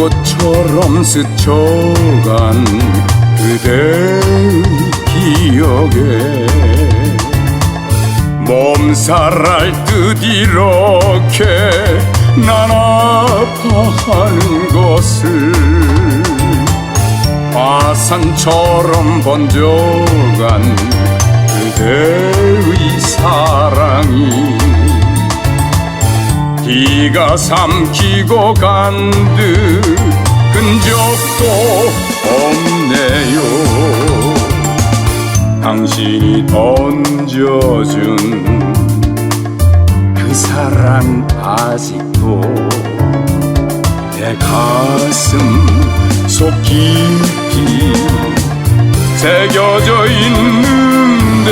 물꽃처럼 스쳐간 그대의 기억에 몸살할 듯 이렇게 난 아파하는 것을 화산처럼 번져간 그대의 사랑이 비가 삼키고 간 듯 흔적도 없네요. 당신이 던져준 그 사랑 아직도 내 가슴 속 깊이 새겨져 있는데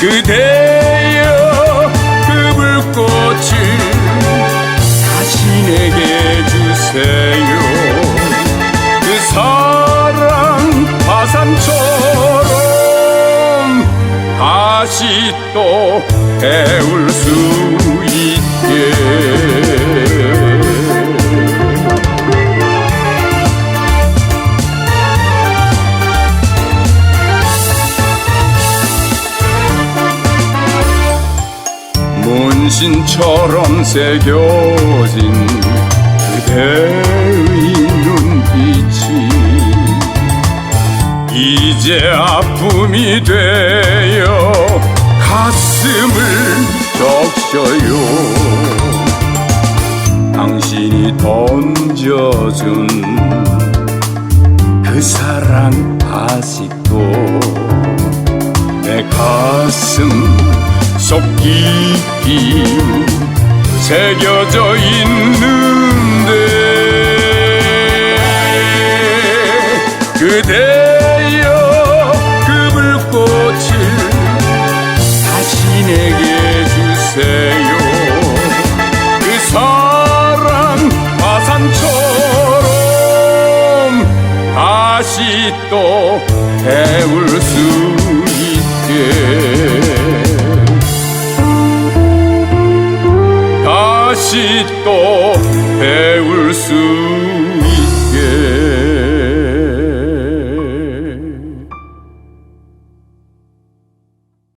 그대 다시 또 배울 수 있게. 문신처럼 새겨진 그대의 눈빛이 이제 아픔이 되어 가슴을 적셔요. 당신이 던져준 그 사랑 아직도 내 가슴 속 깊이 새겨져 있는 다시 또 배울 수 있게. 다시 또 배울 수